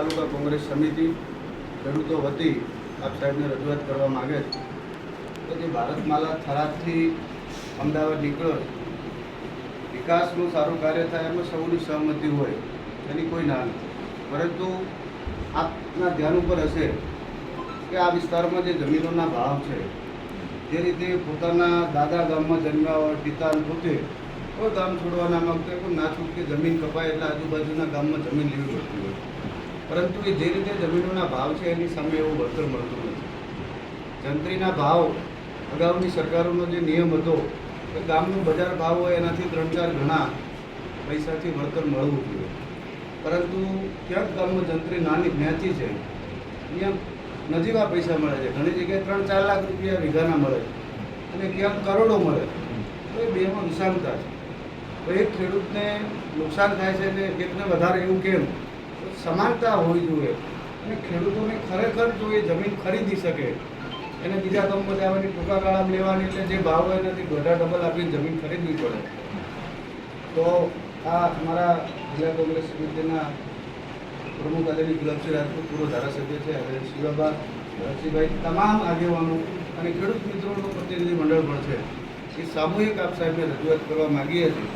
તાલુકા કોંગ્રેસ સમિતિ ખેડૂતો વતી આપ સાહેબને રજૂઆત કરવા માગે છે. તો જે ભારતમાલા થરાદથી અમદાવાદ નીકળ્યો વિકાસનું સારું કાર્ય થાય એમાં સૌની સહમતિ હોય, એની કોઈ ના નથી પરંતુ આપના ધ્યાન ઉપર હશે કે આ વિસ્તારમાં જે જમીનોના ભાવ છે, જે રીતે પોતાના દાદા ગામમાં જન્મ્યા હોય, પિતા પોતે, કોઈ ગામ છોડવા ના માંગતો કોઈ ના છૂટકે જમીન કપાય એટલે આજુબાજુના ગામમાં જમીન લેવી પડતી હોય. પરંતુ એ જે રીતે જમીનોના ભાવ છે એની સામે એવું વળતર મળતું નથી. જંત્રીના ભાવ અગાઉની સરકારોનો જે નિયમ હતો કે ગામનો બજાર ભાવ હોય એનાથી ત્રણ ચાર ગણા પૈસાથી વળતર મળવું જોઈએ. પરંતુ ક્યાંક ગામમાં જંત્રી નાની જ્ઞાતિ છે. અહીંયા નજીવા પૈસા મળે છે. ઘણી જગ્યાએ ત્રણ ચાર લાખ રૂપિયા વીઘાના મળે છે. અને ક્યાંક કરોડો મળે તો એ બેમાં વિષમતા છે. તો એક ખેડૂતને નુકસાન થાય છે ને એકને વધારે એવું કેમ? સમાનતા હોવી જોઈએ. અને ખેડૂતોને ખરેખર જો એ જમીન ખરીદી શકે, એને બીજા કંપની જવાની ટૂંકા ગાળા લેવાની એટલે જે ભાવ હોય એનાથી દોઢા ડબલ આપીને જમીન ખરીદવી પડે. તો આ અમારા જિલ્લા કોંગ્રેસ સમિતિના પ્રમુખ આદરણી ગુલાબસિંહ રાજપૂત, પૂર્વ ધારાસભ્ય છે અને શિવાબા ભરતસિંહભાઈ તમામ આગેવાનો અને ખેડૂત મિત્રોનું પ્રતિનિધિ મંડળ પણ છે. એ સામૂહિક આપ સાહેબને રજૂઆત કરવા માગીએ છીએ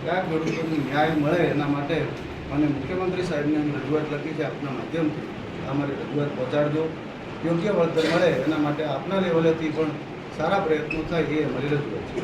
કે આ ખેડૂતોને ન્યાય મળે એના માટે અને મુખ્યમંત્રી સાહેબને અમે રજૂઆત લખી છે આપના માધ્યમથી. અમારી રજૂઆત પહોંચાડજો. યોગ્ય વળતર મળે એના માટે આપના લેવલેથી પણ સારા પ્રયત્નો થાય એ અમારી રજૂઆત છે.